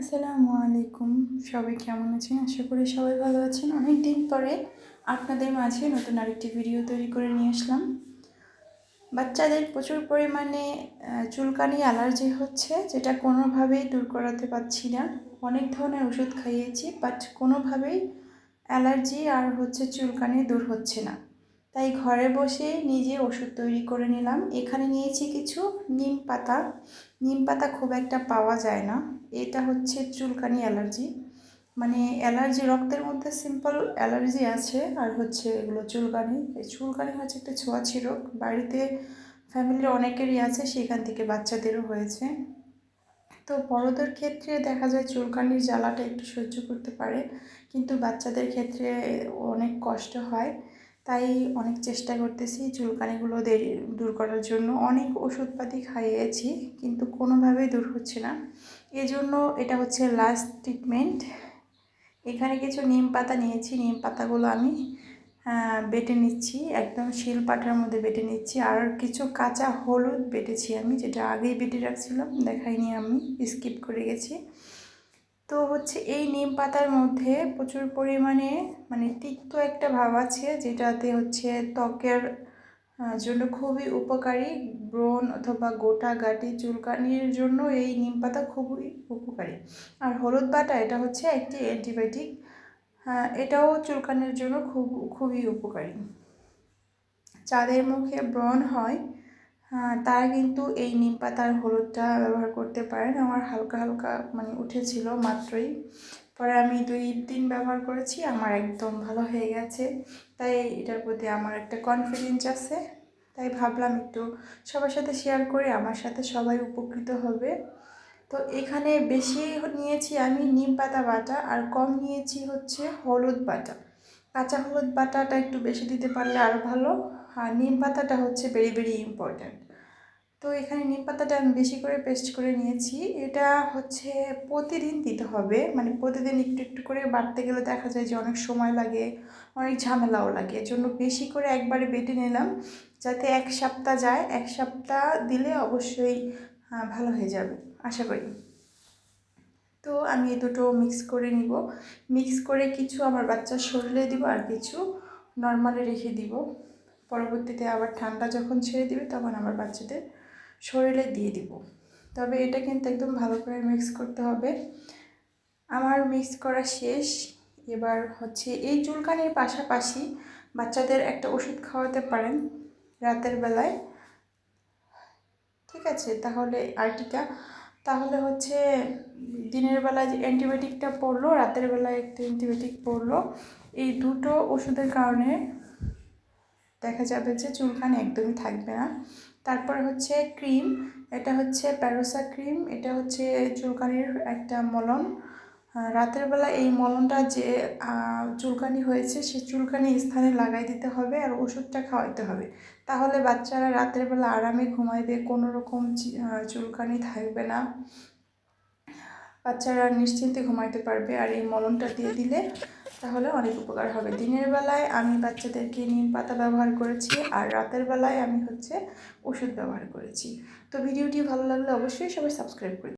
আসসালামু আলাইকুম। সবাই কেমন আছেন? আশা করি সবাই ভালো আছেন। অনেক দিন পরে আপনাদের মাঝে নতুন আরেকটি ভিডিও তৈরি করে নিয়ে আসলাম। বাচ্চাদের প্রচুর পরিমাণে চুলকানি, অ্যালার্জি হচ্ছে, যেটা কোনোভাবেই দূর করাতে পারছি না। অনেক ধরনের ওষুধ খাইয়েছি বাট কোনোভাবেই অ্যালার্জি আর হচ্ছে চুলকানি দূর হচ্ছে না। তাই ঘরে বসে নিজে ওষুধ তৈরি করে নিলাম। এখানে নিয়েছি কিছু নিম পাতা। নিম পাতা খুব একটা পাওয়া যায় না। এটা হচ্ছে চুলকানি অ্যালার্জি। মানে অ্যালার্জি, রক্তের মধ্যে সিম্পল অ্যালার্জি আছে আর হচ্ছে এগুলো চুলকানি। চুলকানি হচ্ছে একটা ছোঁয়াছি রোগ বাড়িতে ফ্যামিলির অনেকেরই আছে, সেখান থেকে বাচ্চাদেরও হয়েছে। তো বড়দের ক্ষেত্রে দেখা যায় চুলকানির জ্বালাটা একটু সহ্য করতে পারে, কিন্তু বাচ্চাদের ক্ষেত্রে অনেক কষ্ট হয়। তাই অনেক চেষ্টা করতেছি চুলকানিগুলো দেরি, দূর করার জন্য। অনেক ওষুধপাতি খাইয়েছি, কিন্তু কোনোভাবেই দূর হচ্ছে না। এজন্য এটা হচ্ছে লাস্ট ট্রিটমেন্ট এখানে কিছু নিম পাতা নিয়েছি, নিম পাতাগুলো আমি বেটে নিচ্ছি, একদম শিল পাটার মধ্যে বেটে নিচ্ছি। আর কিছু কাঁচা হলুদ বেটেছি আমি, যেটা আগেই বেটে রাখছিলাম, দেখাইনি আমি স্কিপ করে গেছি। তো হচ্ছে এই নিম পাতার মধ্যে প্রচুর পরিমাণে মানে তিক্ত একটা ভাব আছে যেটাতে হচ্ছে ত্বকের জন্য খুবই উপকারী। ব্রণ অথবা গোটা গাটি চুলকানির জন্য এই নিম পাতা খুবই উপকারী। আর হলুদ বাটা এটা হচ্ছে একটি অ্যান্টিবায়োটিক এটাও চুলকানির জন্য খুব খুবই উপকারী। যাদের মুখে ব্রণ হ্যাঁ, তারা কিন্তু এই নিম পাতার হলুদটা ব্যবহার করতে পারেন। আমার হালকা হালকা মানে উঠেছিল মাত্রই। পরে আমি দুই দিন ব্যবহার করেছি, আমার একদম ভালো হয়ে গেছে। তাই এটার প্রতি আমার একটা কনফিডেন্স আছে। তাই ভাবলাম একটু সবার সাথে শেয়ার করে আমার সাথে সবাই উপকৃত হবে। তো এখানে বেশি নিয়েছি আমি নিম পাতা বাটা, আর কম নিয়েছি হচ্ছে হলুদ বাটা। কাঁচা হলুদ বাটাটা একটু বেশি দিতে পারলে আরও ভালো, আর নিম পাতাটা হচ্ছে ভেরি ভেরি ইম্পর্ট্যান্ট তো এখানে নিম পাতাটা আমি বেশি করে পেস্ট করে নিয়েছি। এটা হচ্ছে প্রতিদিন দিতে হবে। মানে প্রতিদিন একটু একটু করে বাড়তে গেলে দেখা যায় যে অনেক সময় লাগে, অনেক ঝামেলাও লাগে। এর জন্য বেশি করে একবারে বেটে নিলাম যাতে এক সপ্তাহ যায়। এক সপ্তাহ দিলে অবশ্যই ভালো হয়ে যাবে। আশা করি। তো আমি এই দুটো মিক্স করে নিব। মিক্স করে কিছু আমার বাচ্চার শরীরে দিব আর কিছু নর্মালে রেখে দিব। পরবর্তীতে আবার ঠান্ডা যখন ছেড়ে দিবে তখন আমার বাচ্চাদের শরীরে দিয়ে দিব। তবে এটা কিন্তু একদম ভালো করে মিক্স করতে হবে। আমার মিক্স করা শেষ। এবার হচ্ছে এই চুলকানির পাশাপাশি বাচ্চাদের একটা ওষুধ খাওয়াতে পারেন রাতের বেলায়। ঠিক আছে, তাহলে আর্টিকা তাহলে হচ্ছে দিনের বেলায় যে অ্যান্টিবায়োটিকটা পড়ল, রাতের বেলায় একটা অ্যান্টিবায়োটিক পড়ল, এই দুটো ওষুধের কারণে দেখা যাবে যে চুলকানি একদমই থাকবে না। তারপর হচ্ছে ক্রিম, এটা হচ্ছে প্যারোসা ক্রিম, এটা হচ্ছে চুলকানির একটা মলম। রাতের বেলা এই মলমটা যে চুলকানি হয়েছে, সে চুলকানি স্থানে লাগাই দিতে হবে আর ওষুধটা খাওয়াইতে হবে। তাহলে বাচ্চারা রাতের বেলা আরামে ঘুমাইবে, কোনো রকম চুলকানি থাকবে না। বাচ্চারা নিশ্চিন্তে ঘুমাইতে পারবে আর এই মলমটা দিয়ে দিলে তাহলে অনেক উপকার হবে। দিনের বেলায় আমি বাচ্চাদেরকে নিম পাতা ব্যবহার করেছি আর রাতের বেলায় আমি হচ্ছে ওষুধ ব্যবহার করেছি। তো ভিডিওটি ভালো লাগলে অবশ্যই সবাই সাবস্ক্রাইব করে